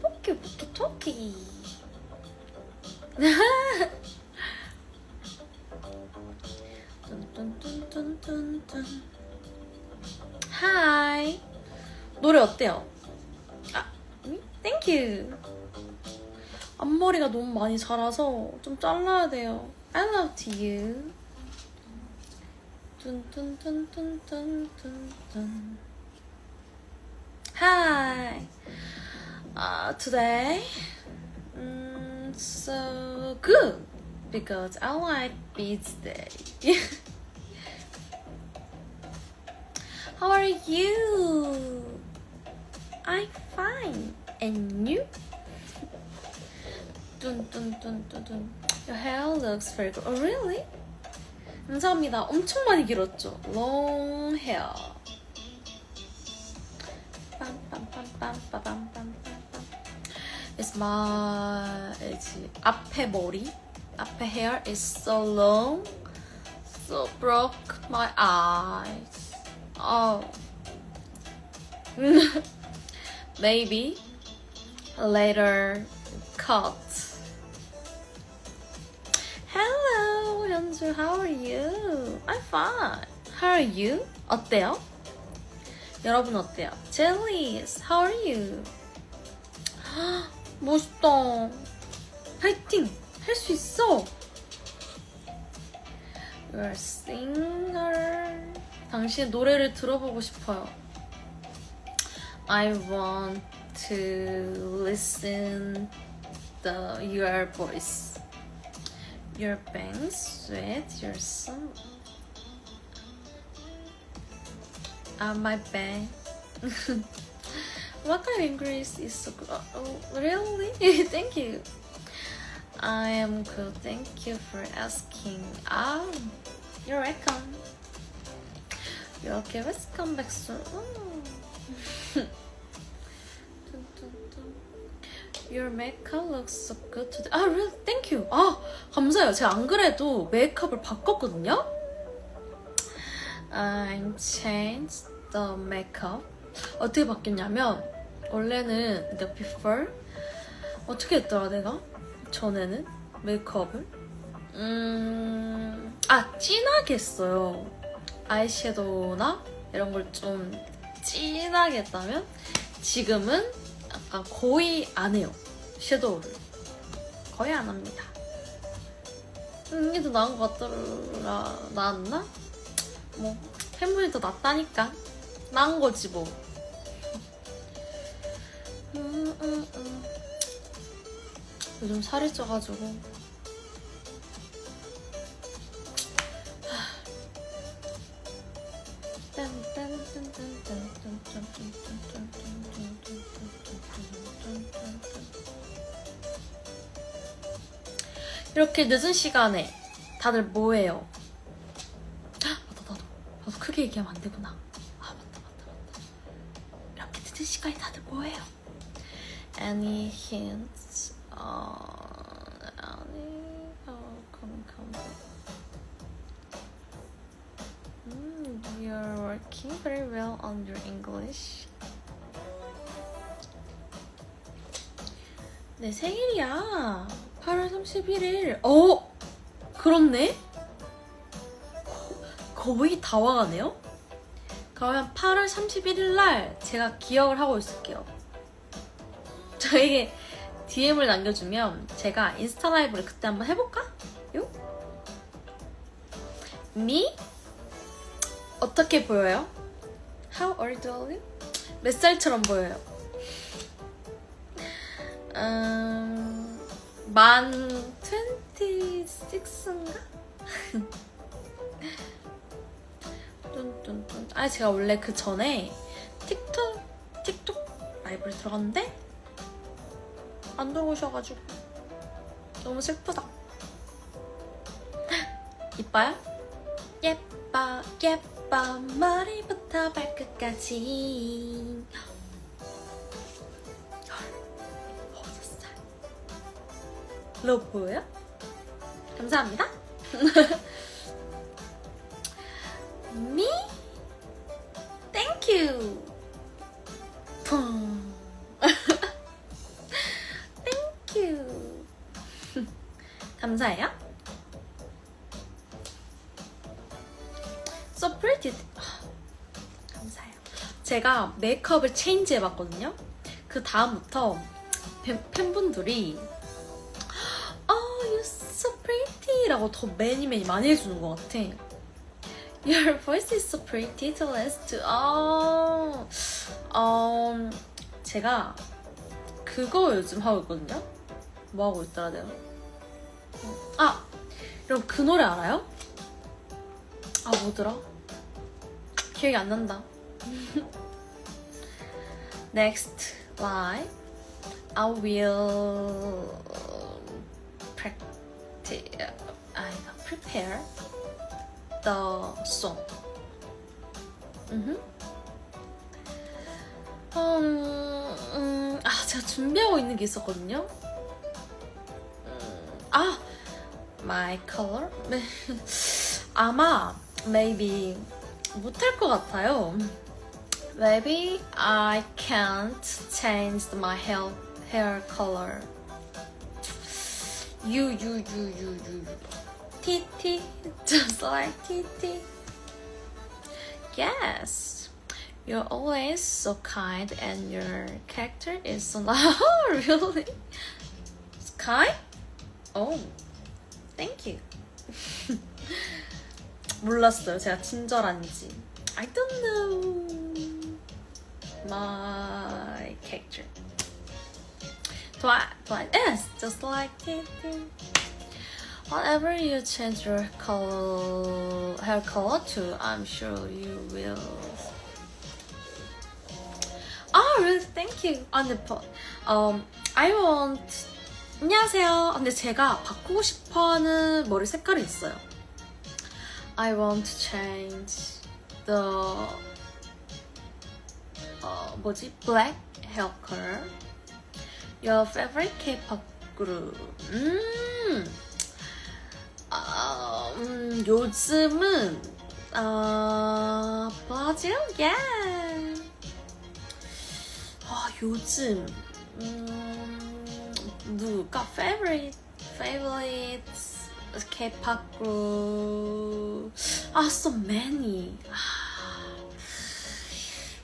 포키 포키 토끼. 뚠뚠뚠뚠뚠뚠. 하이. 노래 어때요? 아, 땡큐. 앞머리가 너무 많이 자라서 좀 잘라야 돼요. I love you. 뚠뚠뚠뚠뚠뚠뚠. Hi. Uh, today, mm, so good because I like beach day. How are you? I'm fine. And you? Dun, dun, dun, dun, dun. Your hair looks very good. Oh, really? 감사합니다. 엄청 많이 길었죠? Long hair. It's my it's 앞에 머리 앞에 hair is so long so broke my eyes. Oh. Maybe later cut. Hello Hyunsoo. how are you? I'm fine. How are you? 어때요? 여러분 어때요? Jellies, how are you? 헉, 멋있다. 파이팅! 할 수 있어! You're a singer. 당신의 노래를 들어보고 싶어요. I want to listen the your voice. Your bang, sweat, your song. Uh, my bang. what kind of English is so good? Oh, really? Thank you. I am good. Thank you for asking. Ah, you're welcome. You're okay. Let's come back soon. Oh. Your makeup looks so good today. 아, really? Thank you. 아, 감사해요. 제가 안 그래도 메이크업을 바꿨거든요. I changed the makeup. 어떻게 바뀌었냐면 원래는 the before 어떻게 했더라 내가 전에는 메이크업을 음, 아 진하게 했어요. 아이섀도우나 이런 걸 좀 진하게 했다면 지금은 약간 거의 안 해요. 섀도우를 거의 안 합니다. 음, 이게 더 나은 것 같더라. 나았나? 뭐 팬분이 더 낫다니까 나은 거지 뭐. 음, 음, 음. 요즘 살이 쪄가지고 이렇게 늦은 시간에 다들 뭐해요? 크게 얘기하면 안 되구나. 아 맞다 맞다 맞다. 이렇게 늦은 시간에 다들 뭐해요? Any hints? 어, any? 어, come come. Mm, you're working very well on your English. 내 생일이야. 8월 31일. 어? 그렇네? 거- 거의 다 와가네요? 그러면 8월 31일 날 제가 기억을 하고 있을게요. 저에게 DM을 남겨주면 제가 인스타 라이브를 그때 한번 해볼까? 요? Me? 어떻게 보여요? How old are you? 몇 살처럼 보여요? 음, 만 26인가? 아, 제가 원래 그 전에 틱톡, 틱톡 라이브를 들어갔는데 안 들어오셔가지고 너무 슬프다. 이뻐요? 예뻐, 예뻐, 머리부터 발끝까지. 로 보여요? 감사합니다. 감사해요. So pretty. 감사해요. 제가 메이크업을 체인지 해봤거든요. 그 다음부터 팬분들이 아, Oh, you so pretty 라고 더 매니 매니 많이 해주는 것 같아. Your voice is so pretty to last to. 어, 어, 제가 그거 요즘 하고 있거든요. 뭐 하고 있더라 내가? 아, 여러분 그 노래 알아요? 아 뭐더라? 기억이 안 난다. Next line. I will practice. I prepare the song. 음. 음, 음, 아 제가 준비하고 있는 게 있었거든요. my color. 아마 maybe 못할 것 같아요. Maybe I can't change my hair hair color. You you you you you. T T just like T T. Yes. You're always so kind and your character is so really kind? Oh, thank you. 몰랐어요. 제가 친절한지. I don't know my character. Do I? Do I? Yes, just like it. Whatever you change your color, hair color to, I'm sure you will. Oh, really? Thank you. 아, 근데, 버- um, I want. 안녕하세요. 근데 제가 바꾸고 싶어 하는 머리 색깔이 있어요. I want to change the 어 뭐지 black hair color. Your favorite K-pop group. 음, 아, 음 요즘은 아 브라질, yeah. 아 요즘 음 누가 favorite favorite K-pop group 아 so many 아,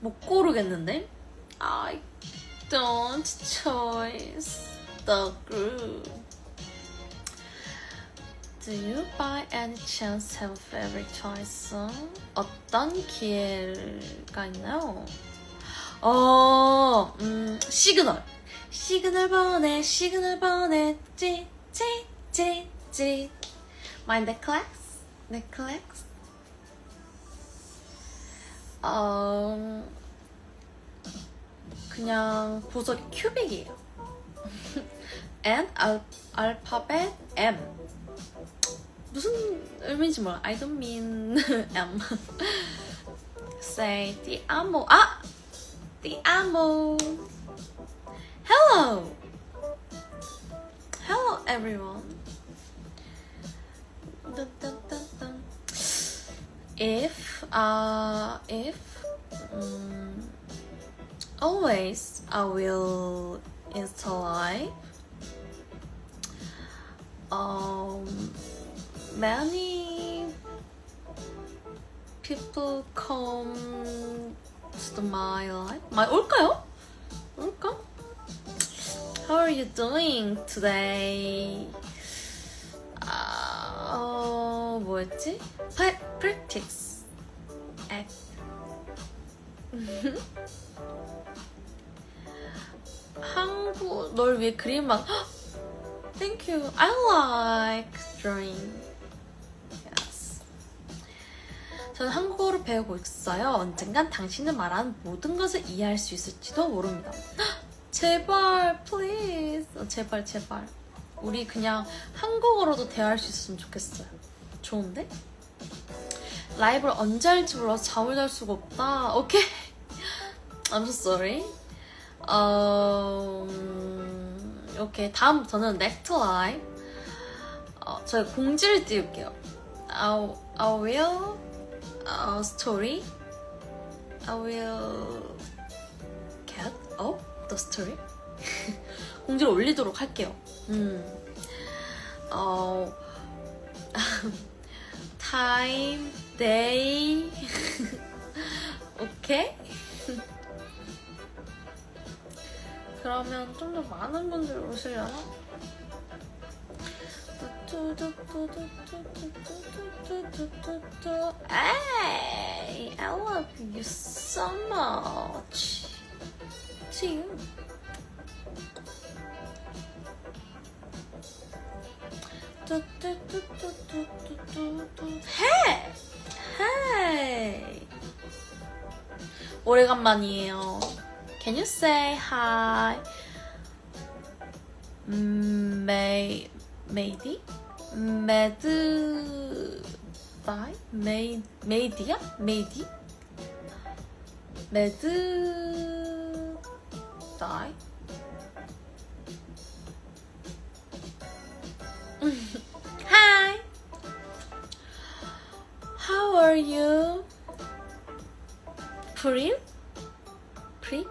못 고르겠는데 I don't choose the group Do you by any chance have a favorite choice song? 어떤 기회가 있나요? 어, 음, 시그널. 시그널 보내, 시그널 보내, 찌, 찌, 찌, 찌. My necklace? necklace? 어, 그냥 보석이 큐빅이에요. And 알, 알파벳 M. 무슨 의미인지 몰라. I don't mean M. Say amo. 아! Amo. Hello. Hello, everyone. Dun, dun, dun, dun. If, uh, if, um, always I will install live. Um, many people come to my life. my 올까요? How are you doing today? 아, 어, 뭐였지? Pa- practice. Act. 한국 널 위해 그림 막 Thank you. I like drawing. Yes. 저는 한국어를 배우고 있어요. 언젠간 당신은 말하는 모든 것을 이해할 수 있을지도 모릅니다. 제발, please. 어, 제발, 제발. 우리 그냥 한국어로도 대화할 수 있었으면 좋겠어요. 좋은데? 라이브를 언제 할지 몰라서 잠을 잘 수가 없다. 오케이. I'm so sorry. 음, 오케이. 다음부터는 next live. 어, 저희 공지를 띄울게요. I, I will uh, story. I will get up the story. 공지를 올리도록 할게요. 음. 어, time day. 오케이? 그러면 좀 더 많은 분들 오시려나? Hey, I love you so much. To you. Hey, hey. 오래간만이에요. Can you say hi? 음, 메이 메이디? 메드 다이? 메이 메이디야? 메이디? 메드 Hi. How are you? Prim? Prim?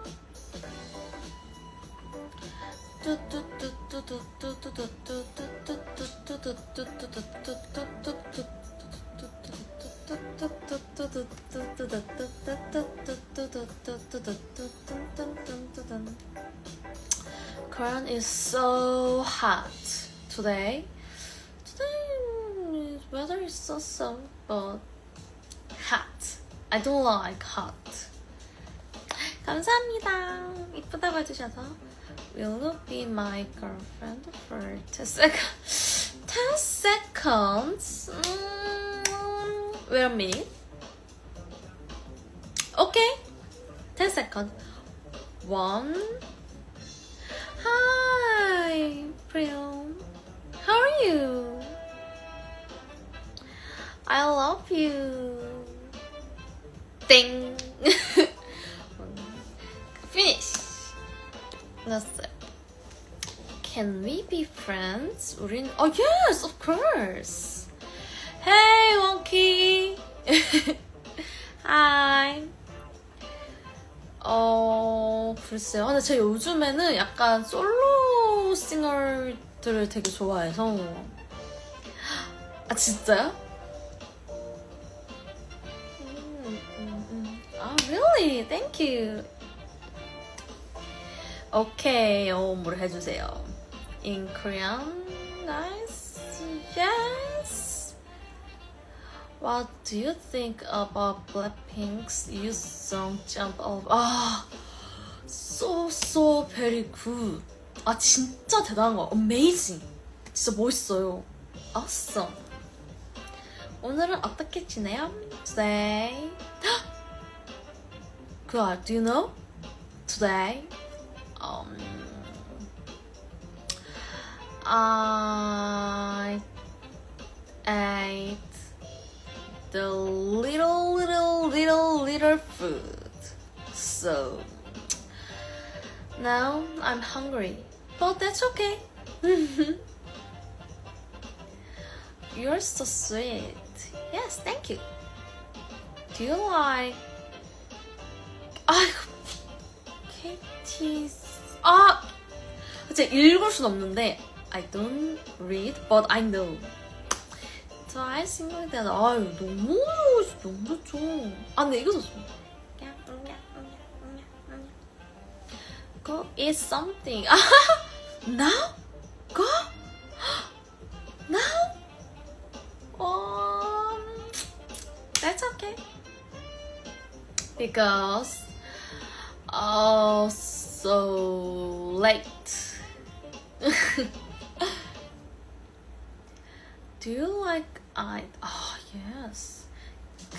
Korean is so hot today. Today weather is so so but hot. I don't like hot. 감사합니다. 이쁘다고 해주셔서. Will you be my girlfriend for 10 seconds? 10 seconds? Mm, wait a minute. Okay. 10 seconds. One. Hi, Priam. How are you? I love you. Ding. Finish. That's. Can we be friends? 우린 Oh yes, of course. Hi. 어 글쎄요. 근데 제가 요즘에는 약간 솔로 싱어들을 되게 좋아해서 아 진짜요? 음, 음, 음. 아 really? Thank you. 오케이, 영어를 해주세요. In Korean, What do you think about Blackpink's new song Jump Up? 아, so so very good. 아 진짜 대단한 거. Amazing. 진짜 멋있어요. Awesome. 오늘은 어떻게 지내요? Today. 그 알, do you know? Today. um, I ate the little, little, little, little food. So now I'm hungry, but that's okay. You're so sweet. Yes, thank you. Do you like? 아이고, KT's 아! 제가 읽을 순 없는데 I don't read, but I know. 저 아이싱글 때는 아유 너무 너무 좋죠. 아 근데 이거 좋죠. Go eat something. 아, now? Go? Now? Um, that's okay. Because uh, so late. Do you like I? Oh yes.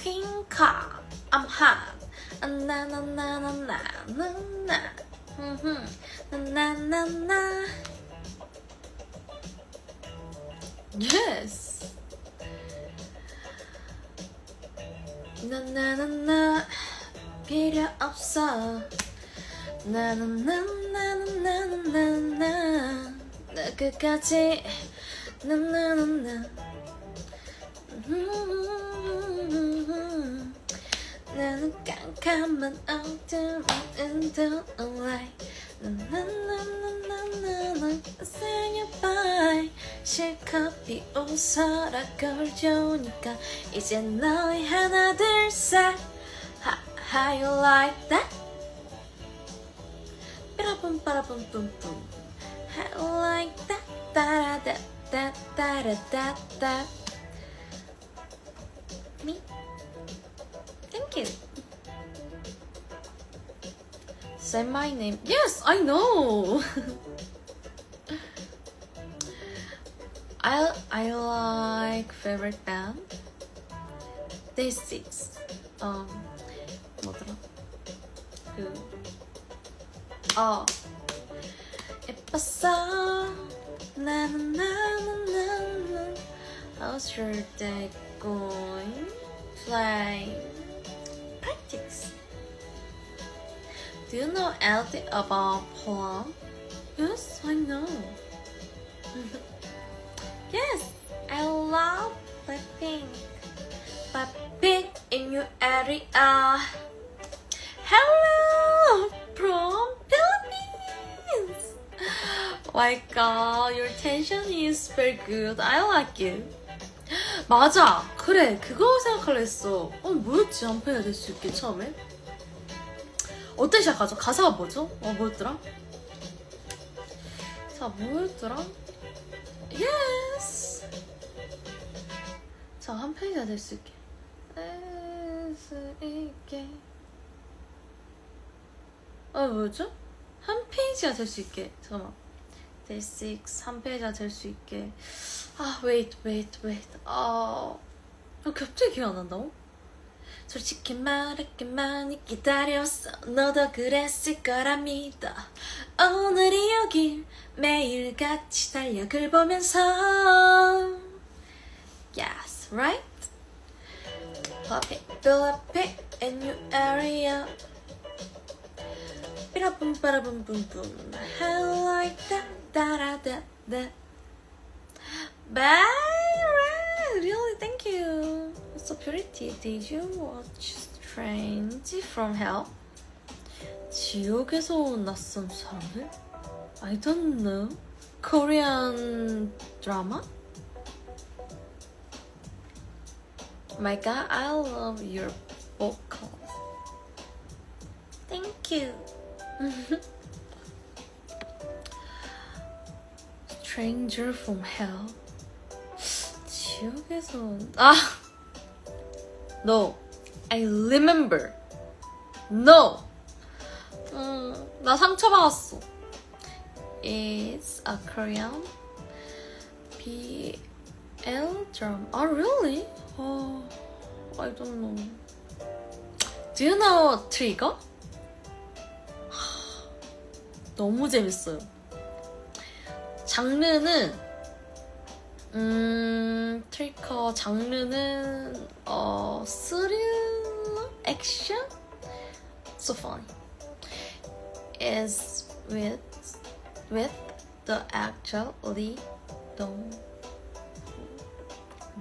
King Ka. I'm hot. Na na na na na na na. Mhm. Na na na na. Yes. Na na na na. 필요 없어. 나나나나나나나나 나 끝까지 나나나나 나는 깜깜한 어둠 in the light 나나나나나나나 say goodbye 실컷 비웃어라 걸 좋으니까 이제 너희 하나 둘셋. How you like that? 빠라밤 빠라밤 뿜뿜. How you like that? 따라다 따 따라다 따 Me? Thank you Say my name Yes, I know I I like favorite band. Day Six. Um, 뭐더라? 그, 어, 예뻤어. 나는 나는 나는. How's your day going? Flying. Practice. Do you know anything about Poland? Yes, I know. Yes, I love Blackpink. Blackpink in your area. Hello from Philippines. my god, your tension is very good. I like you. 맞아. 그래. 그거 생각하려 했어. 어, 뭐였지? 한패가 될 수 있게 처음에. 어떻게 시작하죠? 가사가 뭐죠? 어, 뭐였더라? 자, 뭐였더라? Yes. 자, 한 페이지가 될 수 있게. 될 수 있게. 어, 뭐죠? 한 페이지가 될 수 있게. 잠깐만. Day 6, 한 페이지가 될 수 있게. 아, wait, wait, wait. 아, 아 갑자기 기억 안 난다고? 솔직히 말할게 많이 기다렸어. 너도 그랬을 거라 믿어 오늘이 여길 매일같이 달력을 보면서. Yes, right? Pop it, fill up it in your area. 삐라붐 빠라붐 붐붐. I like that da-da-da da. Bye, really, thank you. It's so pretty. Did you watch Strange from Hell? 지옥에서 온 낯선 사람들? I don't know. Korean drama? My God, I love your vocals. Thank you. Stranger from Hell. 온- 아 No I remember No 음, 나 상처받았어 It's a Korean BL drama Oh really? Oh, I don't know Do you know Trigger? 하, 너무 재밌어요 장르는 음, 트리커 장르는 어 스릴러, 액션, so funny. Is with with the actor Lee Dong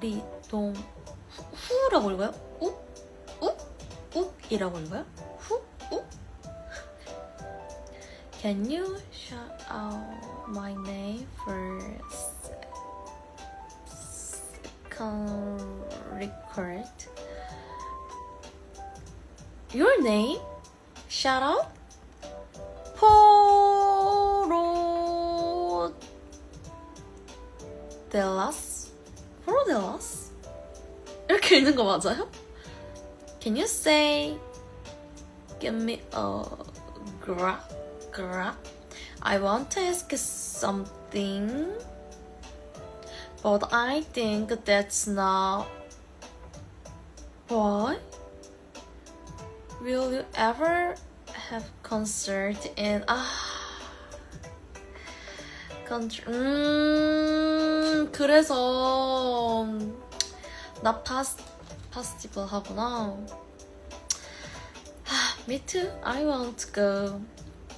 Lee Dong 후라고 읽어요? 우? 우? 우이라고 읽어요? 후? 우? Can you shout out my name first? can record your name shout out Poro Delas Poro Delas 이렇게 읽는 거 맞아요? Can you say give me a gra gra I want to ask something but I think that's not. Why? Will you ever have concert in ah? Country. 음 그래서 나 파스 파스티벌 하구나. 아, me too. I want to go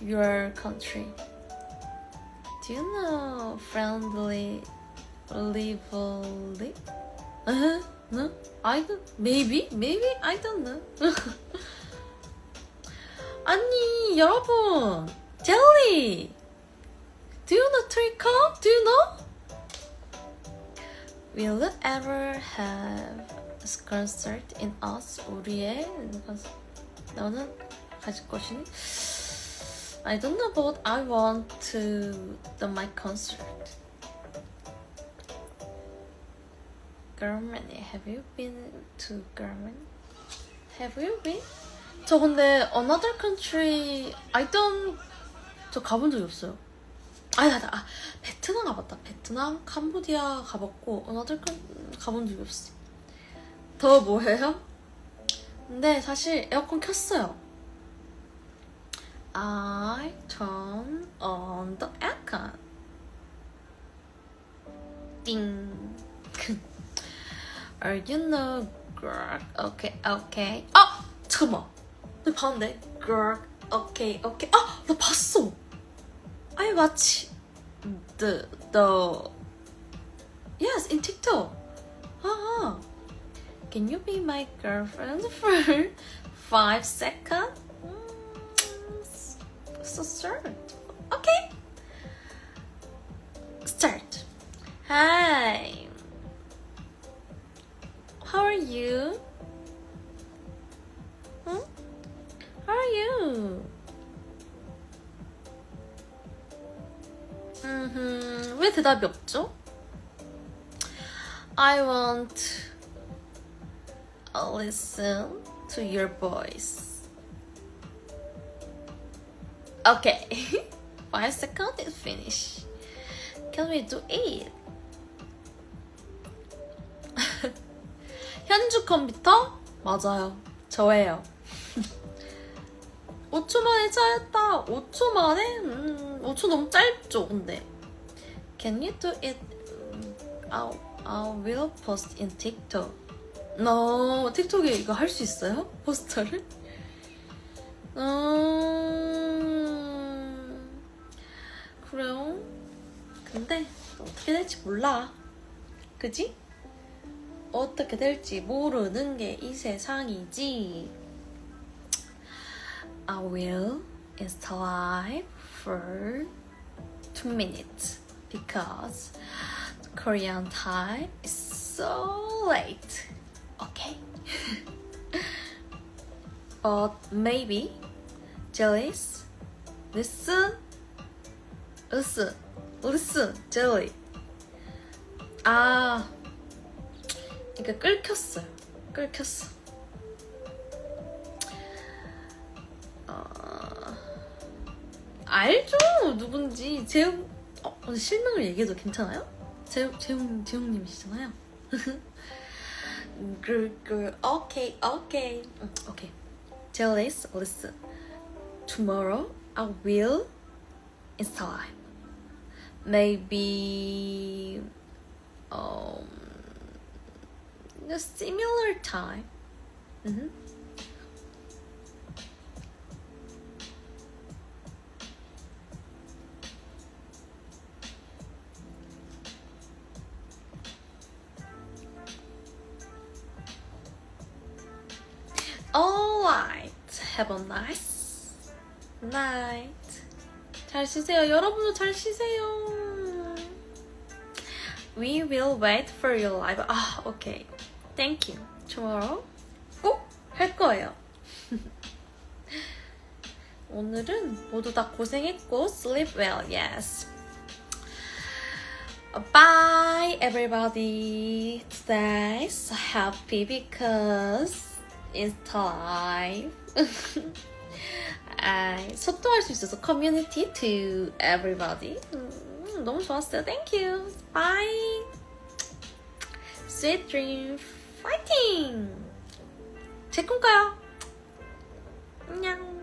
your country. Do you know friendly? lively? Uh-huh. No? I don't. Maybe? Maybe? I don't know. 아니, 여러분. 젤리! Do you know 트리커? Do you know? Will you ever have a concert in us? 우리의 너는 가질 것이니? I don't know, but I want to the my concert. Germany. Have you been to Germany? Have you been? 저 근데 another country I don't 저 가본 적이 없어요. 아니 아니 아 베트남 가봤다. 베트남, 캄보디아 가봤고 another country 가본 적이 없어. 더 뭐해요? 근데 사실 에어컨 켰어요. I turn on the aircon. 띵. Are you no girl? Okay, okay. 아 잠깐만. 나 봤는데. Girl. Okay, okay. 아, 나 봤어. I watch the the yes in TikTok. 아. Can you be my girlfriend for five seconds? So start. Okay. Start. Hi. How are you? Hmm? How are you? 음, 왜 대답이 없죠? I want to listen to your voice. Okay. Five seconds is finished. Can we do it? 현주 컴퓨터? 맞아요. 저예요. 5초 만에 차였다. 5초 만에? 음, 5초 너무 짧죠, 근데. Can you do it? 음, I, I will post in TikTok. 너 틱톡에 이거 할 수 있어요? 포스터를? 음, 그래요. 근데 어떻게 될지 몰라. 그지? 어떻게 될지 모르는 게 이 세상이지. I will install for two minutes because Korean time is so late. Okay. but maybe jellies listen listen listen jelly 아 이게 끓켰어요 끓켰어 어, 알죠 누군지 재웅 어, 실명을 얘기해도 괜찮아요? 재웅 재웅 재웅님이시잖아요 그, 그, 오케이, 오케이, 응, 오케이. Jellies, listen. Tomorrow I will install. Maybe um a similar time. Mhm. Alright. Have a nice night. 잘 쉬세요. 여러분도 잘 쉬세요. We will wait for your live. 아, okay. Thank you. Tomorrow 꼭 할 거예요. 오늘은 모두 다 고생했고 sleep well. Yes. Bye everybody. Today so happy because it's time. 아, 소통할 수 있어서 community to everybody. 음, 너무 좋았어요. Thank you. Bye. Sweet fighting. 제 꿈꿔요. 안녕.